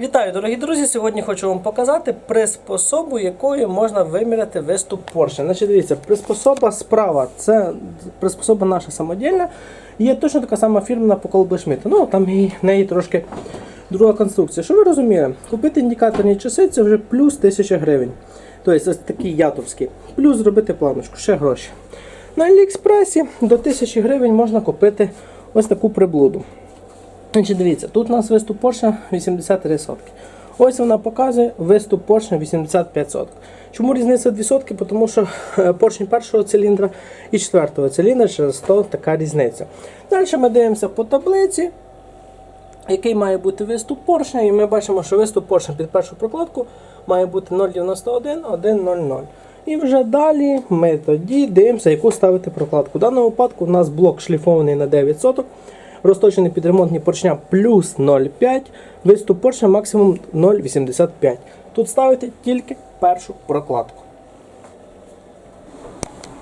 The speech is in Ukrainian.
Вітаю, дорогі друзі! Сьогодні хочу вам показати приспособу, якою можна виміряти виступ поршня. Значить, дивіться, приспособа справа це приспособа наша самодільна. Є точно така сама фірмна по колби Шмидта. Ну, там і в неї трошки друга конструкція. Що ви розуміли? Купити індикаторні часи це вже плюс 1000 гривень. Тобто ось такі ятовські. Плюс зробити планочку, ще гроші. На Аліекспресі до 1000 гривень можна купити ось таку приблуду. Значить, дивіться, тут у нас виступ поршня 83 сотки. Ось вона показує виступ поршня 85 соток. Чому різниця 2 сотки? Тому що поршень першого циліндра і четвертого циліндра через то така різниця. Далі ми дивимося по таблиці, який має бути виступ поршня, і ми бачимо, що виступ поршня під першу прокладку має бути 0,91, 1,00. І вже далі ми тоді дивимося, яку ставити прокладку. В даному випадку у нас блок шліфований на 9 соток, розточений під ремонтні поршня плюс 0,5, виступ поршня максимум 0,85. Тут ставити тільки першу прокладку.